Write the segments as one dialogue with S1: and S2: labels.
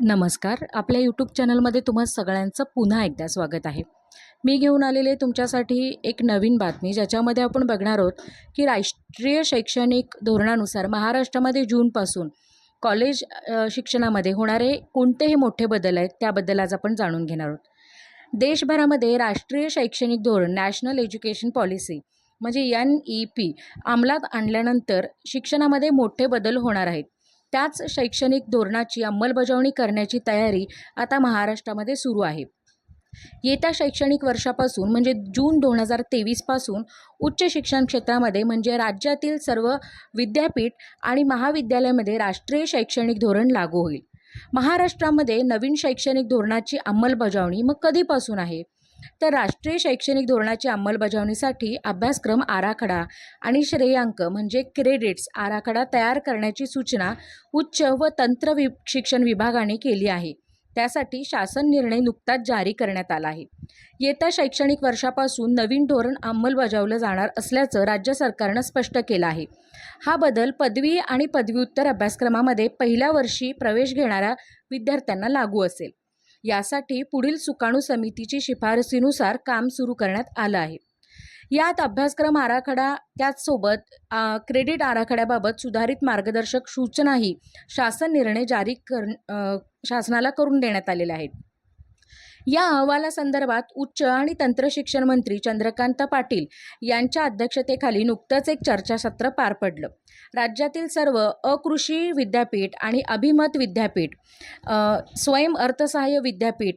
S1: नमस्कार. आपल्या यूट्यूब चॅनलमध्ये तुम्हा सगळ्यांचं पुन्हा एकदा स्वागत आहे. मी घेऊन आलेले तुमच्यासाठी एक नवीन बातमी ज्याच्यामध्ये आपण बघणार आहोत की राष्ट्रीय शैक्षणिक धोरणानुसार महाराष्ट्रामध्ये जूनपासून कॉलेज शिक्षणामध्ये होणारे कोणतेही मोठे बदल आहेत त्याबद्दल आज आपण जाणून घेणार आहोत. देशभरामध्ये राष्ट्रीय शैक्षणिक धोरण नॅशनल एज्युकेशन पॉलिसी म्हणजे एन ई पी अंमलात आणल्यानंतर शिक्षणामध्ये मोठे बदल होणार आहेत. त्याच शैक्षणिक धोरणाची अंमलबजावणी करण्याची तयारी आता महाराष्ट्रामध्ये सुरू आहे. येत्या शैक्षणिक वर्षापासून म्हणजे जून दोन हजार तेवीसपासून उच्च शिक्षण क्षेत्रामध्ये म्हणजे राज्यातील सर्व विद्यापीठ आणि महाविद्यालयामध्ये राष्ट्रीय शैक्षणिक धोरण लागू होईल. महाराष्ट्रामध्ये नवीन शैक्षणिक धोरणाची अंमलबजावणी मग कधीपासून आहे? तर राष्ट्रीय शैक्षणिक धोरणाची अंमलबजावणीसाठी अभ्यासक्रम आराखडा आणि श्रेयांक म्हणजे क्रेडिट्स आराखडा तयार करण्याची सूचना उच्च व तंत्र वि शिक्षण विभागाने केली आहे. त्यासाठी शासन निर्णय नुकताच जारी करण्यात आला आहे. येत्या शैक्षणिक वर्षापासून नवीन धोरण अंमलबजावलं जाणार असल्याचं राज्य सरकारनं स्पष्ट केलं आहे. हा बदल पदवी आणि पदव्युत्तर अभ्यासक्रमामध्ये पहिल्या वर्षी प्रवेश घेणाऱ्या विद्यार्थ्यांना लागू असेल. यासाठी पुढील सुकाणू समितीची शिफारसीनुसार काम सुरू करण्यात आलं आहे. यात अभ्यासक्रम आराखडा त्याचसोबत क्रेडिट आराखड्याबाबत सुधारित मार्गदर्शक सूचनाही शासन निर्णय जारी कर शासनाला करून देण्यात आलेल्या आहेत. या अहवालासंदर्भात उच्च आणि तंत्रशिक्षण मंत्री चंद्रकांत पाटील यांच्या अध्यक्षतेखाली नुकतंच एक चर्चासत्र पार पडलं. राज्यातील सर्व अकृषी विद्यापीठ आणि अभिमत विद्यापीठ स्वयं अर्थसहाय्य विद्यापीठ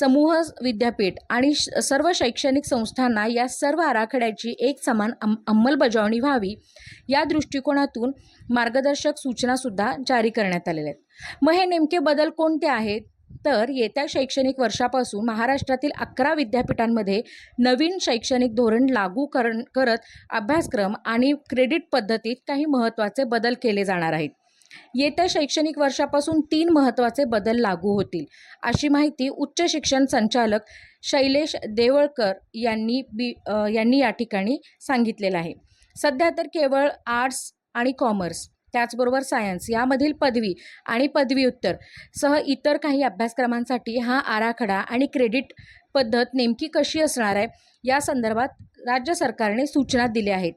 S1: समूह विद्यापीठ आणि श- सर्व शैक्षणिक संस्थांना या सर्व आराखड्याची एक समान अं अंमलबजावणी व्हावी या दृष्टिकोनातून मार्गदर्शक सूचनासुद्धा जारी करण्यात आलेल्या आहेत. मग हे नेमके बदल कोणते आहेत? तर येत्या शैक्षणिक वर्षापासून महाराष्ट्रातील अकरा विद्यापीठांमध्ये नवीन शैक्षणिक धोरण लागू करण करत अभ्यासक्रम आणि क्रेडिट पद्धतीत काही महत्त्वाचे बदल केले जाणार आहेत. येत्या शैक्षणिक वर्षापासून तीन महत्त्वाचे बदल लागू होतील. अशी माहिती उच्च शिक्षण संचालक शैलेश देवळकर यांनी बी यांनी या ठिकाणी सांगितलेलं आहे. सध्या तर केवळ आर्ट्स आणि कॉमर्स त्याचबरोबर सायन्स यामधील पदवी आणि पदव्युत्तर सह इतर काही अभ्यासक्रमांसाठी हा आराखडा आणि क्रेडिट पद्धत नेमकी कशी असणार आहे या संदर्भात राज्य सरकारने सूचना दिल्या आहेत.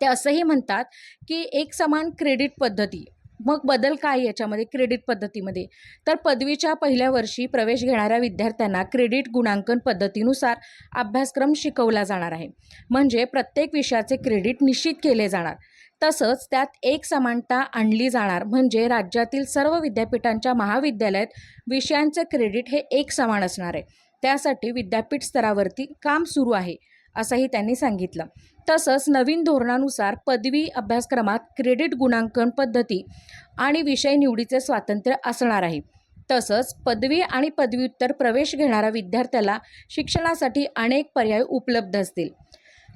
S1: ते असंही म्हणतात की एक समान क्रेडिट पद्धती मग बदल काय याच्यामध्ये क्रेडिट पद्धतीमध्ये? तर पदवीच्या पहिल्या वर्षी प्रवेश घेणाऱ्या विद्यार्थ्यांना क्रेडिट गुणांकन पद्धतीनुसार अभ्यासक्रम शिकवला जाणार आहे. म्हणजे प्रत्येक विषयाचे क्रेडिट निश्चित केले जाणार. तसंच त्यात एक समानता आणली जाणार. म्हणजे राज्यातील सर्व विद्यापीठांच्या महाविद्यालयात विषयांचे क्रेडिट हे एक समान असणार आहे. त्यासाठी विद्यापीठ स्तरावरती काम सुरू आहे असंही त्यांनी सांगितलं. तसंच नवीन धोरणानुसार पदवी अभ्यासक्रमात क्रेडिट गुणांकन पद्धती आणि विषय निवडीचे स्वातंत्र्य असणार आहे. तसंच पदवी आणि पदव्युत्तर प्रवेश घेणाऱ्या विद्यार्थ्याला शिक्षणासाठी अनेक पर्याय उपलब्ध असतील.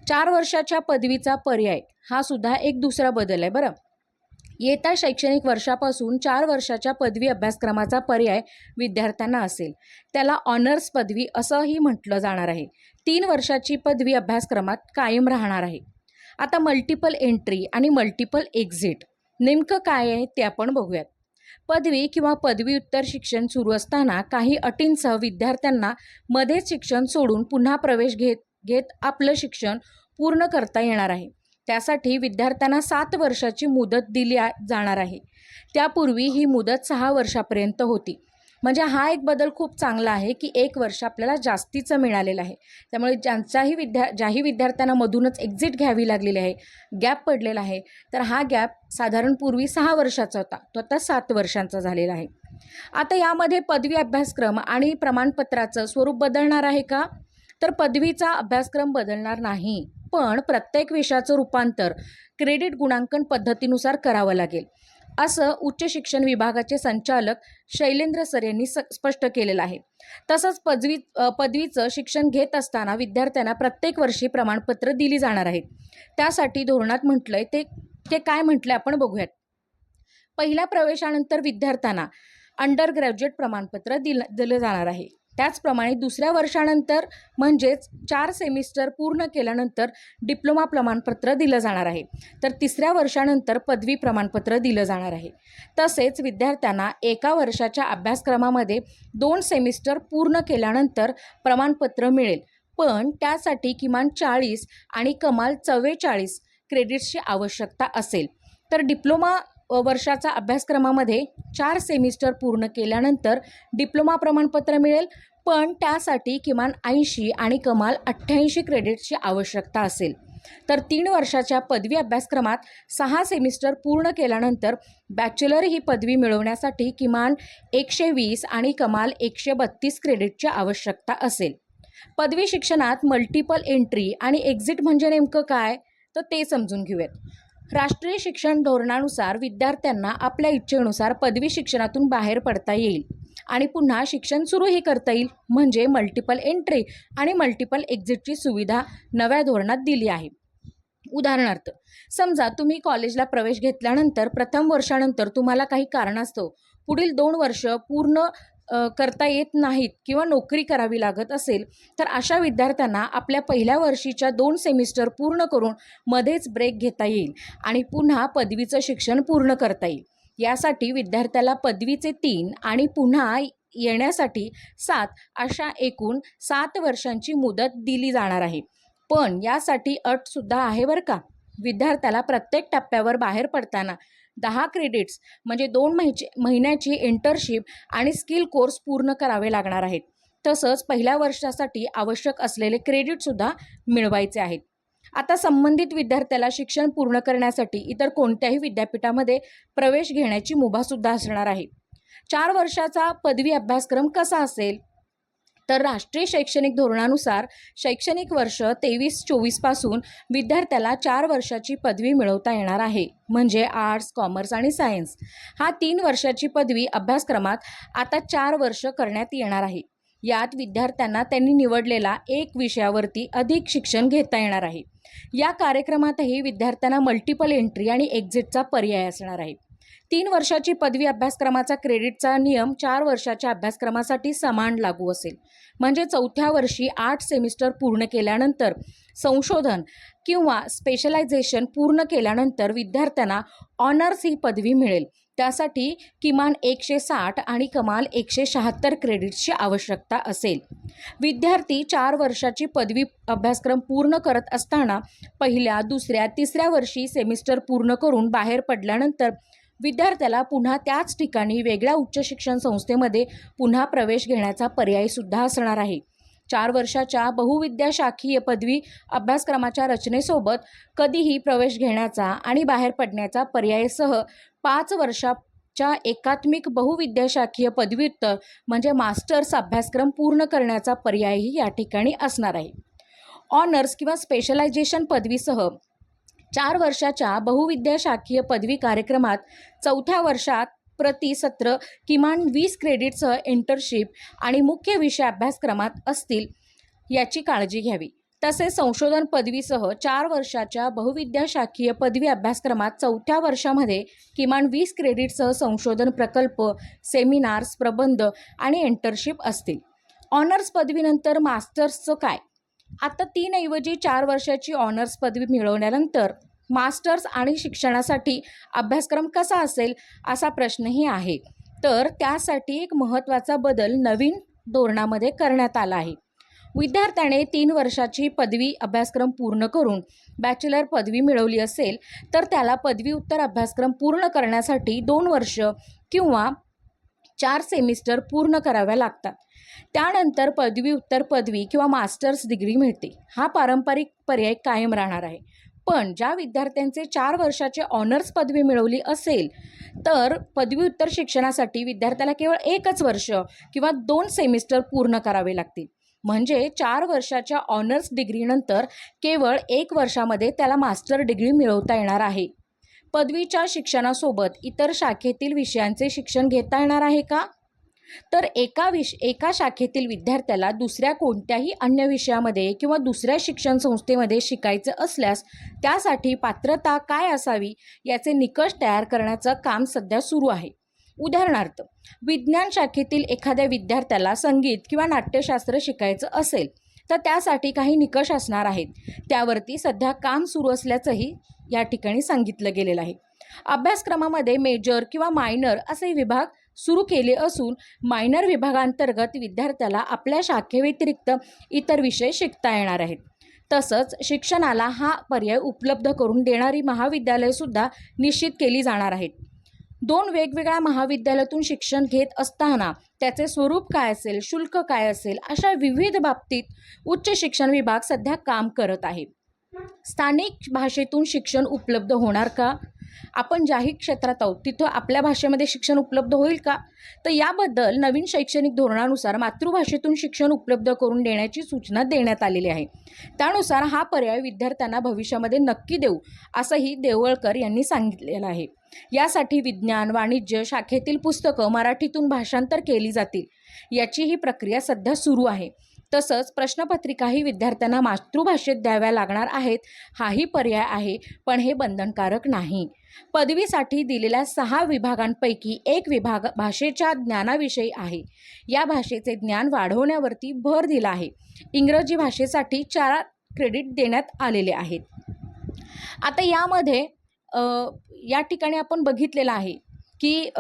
S1: चार वर्षाच्या पदवीचा पर्याय. हा सुद्धा एक दुसरा बदल आहे बरं? येत्या शैक्षणिक वर्षापासून चार वर्षाच्या पदवी अभ्यासक्रमाचा पर्याय विद्यार्थ्यांना असेल. त्याला ऑनर्स पदवी असंही म्हटलं जाणार आहे. तीन वर्षाची पदवी अभ्यासक्रमात कायम राहणार आहे. आता मल्टिपल एंट्री आणि मल्टिपल एक्झिट नेमकं काय आहे ते आपण बघूयात. पदवी किंवा पदव्युत्तर शिक्षण सुरू असताना काही अटींसह विद्यार्थ्यांना मध्येच शिक्षण सोडून पुन्हा प्रवेश घेत घेत आपलं शिक्षण पूर्ण करता येणार आहे. त्यासाठी विद्यार्थ्यांना सात वर्षाची मुदत दिली जाणार आहे. त्यापूर्वी ही मुदत सहा वर्षापर्यंत होती. म्हणजे हा एक बदल खूप चांगला आहे की एक वर्ष आपल्याला जास्तीचं मिळालेलं आहे. त्यामुळे ज्यांचाही विद्या ज्याही विद्यार्थ्यांना मधूनच एक्झिट घ्यावी लागलेली आहे गॅप पडलेला आहे तर हा गॅप साधारण पूर्वी सहा वर्षाचा होता. तो आता सात वर्षांचा झालेला आहे. आता यामध्ये पदवी अभ्यासक्रम आणि प्रमाणपत्राचं स्वरूप बदलणार आहे का? तर पदवीचा अभ्यासक्रम बदलणार नाही. पण प्रत्येक विषयाचं रूपांतर क्रेडिट गुणांकन पद्धतीनुसार करावं लागेल. असं उच्च शिक्षण विभागाचे संचालक शैलेंद्र सर यांनी स स्पष्ट केलेलं आहे. तसंच पदवी पदवीचं शिक्षण घेत असताना विद्यार्थ्यांना प्रत्येक वर्षी प्रमाणपत्र दिली जाणार आहेत त्यासाठी धोरणात म्हटलंय ते ते काय म्हटलंय आपण बघूयात. पहिल्या प्रवेशानंतर विद्यार्थ्यांना अंडर ग्रॅज्युएट प्रमाणपत्र दिलं दिलं जाणार आहे. त्याचप्रमाणे दुसऱ्या वर्षानंतर म्हणजेच चार सेमिस्टर पूर्ण केल्यानंतर डिप्लोमा प्रमाणपत्र दिलं जाणार आहे. तर तिसऱ्या वर्षानंतर पदवी प्रमाणपत्र दिलं जाणार आहे. तसेच विद्यार्थ्यांना एका वर्षाच्या अभ्यासक्रमामध्ये दोन सेमिस्टर पूर्ण केल्यानंतर प्रमाणपत्र मिळेल. पण त्यासाठी किमान चाळीस आणि कमाल चव्वेचाळीस क्रेडिट्सची आवश्यकता असेल. तर डिप्लोमा वर्षाचा अभ्यासक्रमामध्ये चार सेमिस्टर पूर्ण केल्यानंतर डिप्लोमा प्रमाणपत्र मिळेल पण त्यासाठी किमान ऐंशी आणि कमाल अठ्ठ्याऐंशी क्रेडिट्सची आवश्यकता असेल. तर तीन वर्षाच्या पदवी अभ्यासक्रमात सहा सेमिस्टर पूर्ण केल्यानंतर बॅचलर ही पदवी मिळवण्यासाठी किमान एकशे वीस आणि कमाल एकशे बत्तीस क्रेडिटची आवश्यकता असेल. पदवी शिक्षणात मल्टिपल एंट्री आणि एक्झिट म्हणजे नेमकं काय? तर ते समजून घेऊयात. राष्ट्रीय शिक्षण धोरणानुसार विद्यार्थ्यांना आपल्या इच्छेनुसार पदवी शिक्षणातून बाहेर पडता येईल आणि पुन्हा शिक्षण सुरूही करता येईल म्हणजे मल्टिपल एंट्री आणि मल्टिपल एक्झिटची सुविधा नव्या धोरणात दिली आहे. उदाहरणार्थ समजा तुम्ही कॉलेजला प्रवेश घेतल्यानंतर प्रथम वर्षानंतर तुम्हाला काही कारणास्तव पुढील दोन वर्ष पूर्ण करता येत नाहीत किंवा नोकरी करावी लागत असेल तर अशा विद्यार्थ्यांना आपल्या पहिल्या वर्षीच्या दोन सेमिस्टर पूर्ण करून मध्येच ब्रेक घेता येईल आणि पुन्हा पदवीचं शिक्षण पूर्ण करता येईल. यासाठी विद्यार्थ्याला पदवीचे तीन आणि पुन्हा येण्यासाठी सात अशा एकूण सात वर्षांची मुदत दिली जाणार आहे. पण यासाठी अटसुद्धा आहे बरं का? विद्यार्थ्याला प्रत्येक टप्प्यावर बाहेर पडताना दहा क्रेडिट्स म्हणजे दोन महिचे महिन्याची इंटर्नशिप आणि स्किल कोर्स पूर्ण करावे लागणार आहेत. तसंच पहिल्या वर्षासाठी आवश्यक असलेले क्रेडिटसुद्धा मिळवायचे आहेत. आता संबंधित विद्यार्थ्याला शिक्षण पूर्ण करण्यासाठी इतर कोणत्याही विद्यापीठामध्ये प्रवेश घेण्याची मुभासुद्धा असणार आहे. चार वर्षाचा पदवी अभ्यासक्रम कसा असेल? तर राष्ट्रीय शैक्षणिक धोरणानुसार शैक्षणिक वर्ष तेवीस चोवीसपासून विद्यार्थ्याला चार वर्षाची पदवी मिळवता येणार आहे. म्हणजे आर्ट्स कॉमर्स आणि सायन्स. हा तीन वर्षाची पदवी अभ्यासक्रमात आता चार वर्ष करण्यात येणार आहे. यात विद्यार्थ्यांना त्यांनी निवडलेला एक विषयावरती अधिक शिक्षण घेता येणार आहे. या कार्यक्रमातही विद्यार्थ्यांना मल्टिपल एंट्री आणि एक्झिटचा पर्याय असणार आहे. तीन वर्षाची पदवी अभ्यासक्रमाचा क्रेडिटचा नियम चार वर्षाच्या अभ्यासक्रमासाठी समान लागू असेल. म्हणजे चौथ्या वर्षी आठ सेमिस्टर पूर्ण केल्यानंतर संशोधन किंवा स्पेशलायझेशन पूर्ण केल्यानंतर विद्यार्थ्यांना ऑनर्स ही पदवी मिळेल. त्यासाठी किमान एकशे साठ आणि कमाल एकशे शहात्तर क्रेडिट्सची आवश्यकता असेल. विद्यार्थी चार वर्षाची पदवी अभ्यासक्रम पूर्ण करत असताना पहिल्या दुसऱ्या तिसऱ्या वर्षी सेमिस्टर पूर्ण करून बाहेर पडल्यानंतर विद्यार्थ्याला पुन्हा त्याच ठिकाणी वेगळ्या उच्च शिक्षण संस्थेमध्ये पुन्हा प्रवेश घेण्याचा पर्यायसुद्धा असणार आहे. चार वर्षाच्या बहुविद्याशाखीय पदवी अभ्यासक्रमाच्या रचनेसोबत कधीही प्रवेश घेण्याचा आणि बाहेर पडण्याचा पर्यायसह पाच वर्षाच्या एकात्मिक बहुविद्याशाखीय पदव्युत्तर म्हणजे मास्टर्स अभ्यासक्रम पूर्ण करण्याचा पर्यायही या ठिकाणी असणार आहे. ऑनर्स किंवा स्पेशलायझेशन पदवीसह चार वर्षाच्या बहुविद्याशाखीय पदवी कार्यक्रमात चौथ्या वर्षात प्रति सत्र किमान वीस क्रेडिटसह इंटर्नशिप आणि मुख्य विषय अभ्यासक्रमात असतील याची काळजी घ्यावी. तसेच संशोधन पदवीसह चार वर्षाच्या बहुविद्याशाखीय पदवी अभ्यासक्रमात चौथ्या वर्षामध्ये किमान वीस क्रेडिटसह संशोधन प्रकल्प सेमिनार्स प्रबंध आणि इंटर्नशिप असतील. ऑनर्स पदवीनंतर मास्टर्सचं काय? आता तीनऐवजी चार वर्षाची ऑनर्स पदवी मिळवल्यानंतर मास्टर्स आणि शिक्षणासाठी अभ्यासक्रम कसा असेल असा प्रश्नही आहे. तर त्यासाठी एक महत्त्वाचा बदल नवीन धोरणामध्ये करण्यात आला आहे. विद्यार्थ्याने तीन वर्षाची पदवी अभ्यासक्रम पूर्ण करून बॅचलर पदवी मिळवली असेल तर त्याला पदवी उत्तर अभ्यासक्रम पूर्ण करण्यासाठी दोन वर्ष किंवा चार सेमिस्टर पूर्ण कराव्या लागतात. त्यानंतर पदवी उत्तर पदवी किंवा मास्टर्स डिग्री मिळते. हा पारंपरिक पर्याय कायम राहणार आहे. पण ज्या विद्यार्थ्यांचे चार वर्षाचे ऑनर्स पदवी मिळवली असेल तर पदव्युत्तर शिक्षणासाठी विद्यार्थ्याला केवळ एकच वर्ष किंवा दोन सेमिस्टर पूर्ण करावे लागतील. म्हणजे चार वर्षाच्या ऑनर्स डिग्रीनंतर केवळ एक वर्षामध्ये त्याला मास्टर डिग्री मिळवता येणार आहे. पदवीच्या शिक्षणासोबत इतर शाखेतील विषयांचे शिक्षण घेता येणार आहे का? तर एका विष एका शाखेतील विद्यार्थ्याला दुसऱ्या कोणत्याही अन्य विषयामध्ये किंवा दुसऱ्या शिक्षण संस्थेमध्ये शिकायचं असल्यास त्यासाठी पात्रता काय असावी याचे निकष तयार करण्याचं काम सध्या सुरू आहे. उदाहरणार्थ विज्ञान शाखेतील एखाद्या विद्यार्थ्याला संगीत किंवा नाट्यशास्त्र शिकायचं असेल तर त्यासाठी काही निकष असणार आहेत. त्यावरती सध्या काम सुरू असल्याचंही या ठिकाणी सांगितलं गेलेलं आहे. अभ्यासक्रमामध्ये मेजर किंवा मायनर असे विभाग सुरू केले असून मायनर विभागांतर्गत विद्यार्थ्याला आपल्या शाखेव्यतिरिक्त इतर विषय शिकता येणार आहेत. तसंच शिक्षणाला हा पर्याय उपलब्ध करून देणारी महाविद्यालयसुद्धा निश्चित केली जाणार आहेत. दोन वेगवेगळ्या महाविद्यालयातून शिक्षण घेत असताना त्याचे स्वरूप काय असेल शुल्क काय असेल अशा विविध बाबतीत उच्च शिक्षण विभाग सध्या काम करत आहे. स्थानिक भाषेतून शिक्षण उपलब्ध होणार का? आपण ज्याही क्षेत्रात आहोत तिथं आपल्या भाषेमध्ये शिक्षण उपलब्ध होईल का? तर याबद्दल नवीन शैक्षणिक धोरणानुसार मातृभाषेतून शिक्षण उपलब्ध करून देण्याची सूचना देण्यात आलेली आहे. त्यानुसार हा पर्याय विद्यार्थ्यांना भविष्यामध्ये नक्की देऊ असंही देवळकर यांनी सांगितलेलं आहे. यासाठी विज्ञान वाणिज्य शाखेतील पुस्तकं मराठीतून भाषांतर केली जातील. याची ही प्रक्रिया सध्या सुरू आहे. तसंच प्रश्नपत्रिकाही विद्यार्थ्यांना मातृभाषेत द्याव्या लागणार आहेत हाही पर्याय आहे पण हे बंधनकारक नाही. पदवीसाठी दिलेल्या सहा विभागांपैकी एक विभाग भाषेच्या ज्ञानाविषयी आहे. या भाषेचे ज्ञान वाढवण्यावरती भर दिला आहे. इंग्रजी भाषेसाठी चार क्रेडिट देण्यात आलेले आहेत. आता यामध्ये या ठिकाणी आपण बघितलेलं आहे की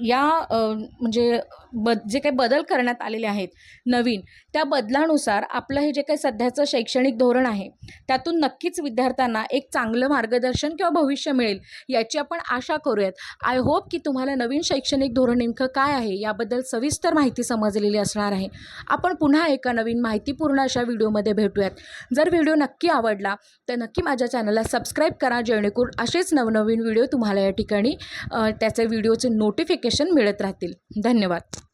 S1: या म्हणजे ब जे काही बदल करण्यात आलेले आहेत नवीन त्या बदलानुसार आपलं हे जे काही सध्याचं शैक्षणिक धोरण आहे त्यातून नक्कीच विद्यार्थ्यांना एक चांगलं मार्गदर्शन किंवा भविष्य मिळेल याची आपण आशा करूयात. आय होप की तुम्हाला नवीन शैक्षणिक धोरण नेमकं काय आहे याबद्दल सविस्तर माहिती समजलेली असणार आहे. आपण पुन्हा एका नवीन माहितीपूर्ण अशा व्हिडिओमध्ये भेटूयात. जर व्हिडिओ नक्की आवडला तर नक्की माझ्या चॅनलला सबस्क्राईब करा जेणेकरून असेच नवनवीन व्हिडिओ तुम्हाला या ठिकाणी त्याचे व्हिडिओचे नोटिफिकेशन मिळत राहतील. धन्यवाद.